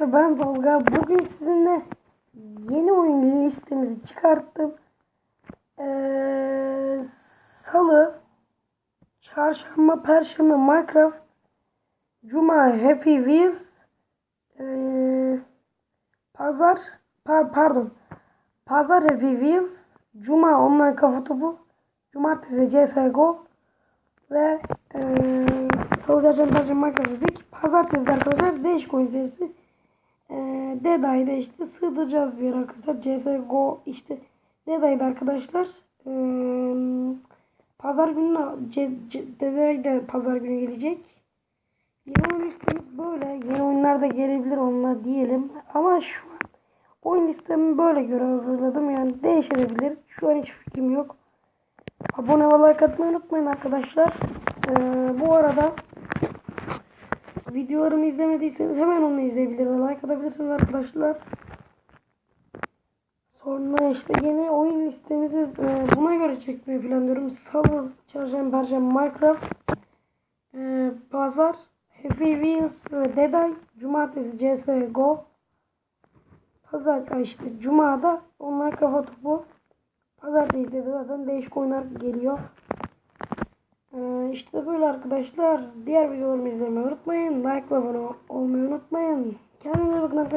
Ben Tolga. Bugün sizinle yeni oyun listemizi çıkarttım. Ee, Salı, Çarşamba, Perşembe Minecraft, Cuma Happy Wheels, ee, Pazar, par- pardon, Pazar Happy Wheels, Cuma Online Kafa Topu, Cumartesi CSGO ve ee, Salı, Çarşamba, Perşembe Minecraft dedik. Pazartesi arkadaşlar değişik oyun serisi. Dead'a'yı da işte sığdıracağız bir yere arkadaşlar. CSGO işte Dead'a'yı arkadaşlar. Ee, pazar günü Dead'a'yı da pazar günü gelecek. Yeni oyun listemiz böyle. Yeni oyunlar da gelebilir onunla diyelim. Ama şu an oyun listemi böyle göre hazırladım. Yani değişebilir. Şu an hiç fikrim yok. Abone ve like atmayı unutmayın arkadaşlar. Ee, bu arada videolarımı izlemediyseniz hemen onu izleyebilir ve like atabilirsiniz arkadaşlar. Sonra işte yeni oyun listemizi e, buna göre çekmeyi planlıyorum. Salı, Çarşamba, Perşembe, Minecraft, e, Pazar, Happy Wheels Deday, Cumartesi CSGO, Pazar işte Cuma'da onlar kafa topu. Pazartesi de zaten değişik oyunlar geliyor. Ee, işte böyle arkadaşlar. Diğer videolarımı izlemeyi unutmayın. Like ve abone olmayı.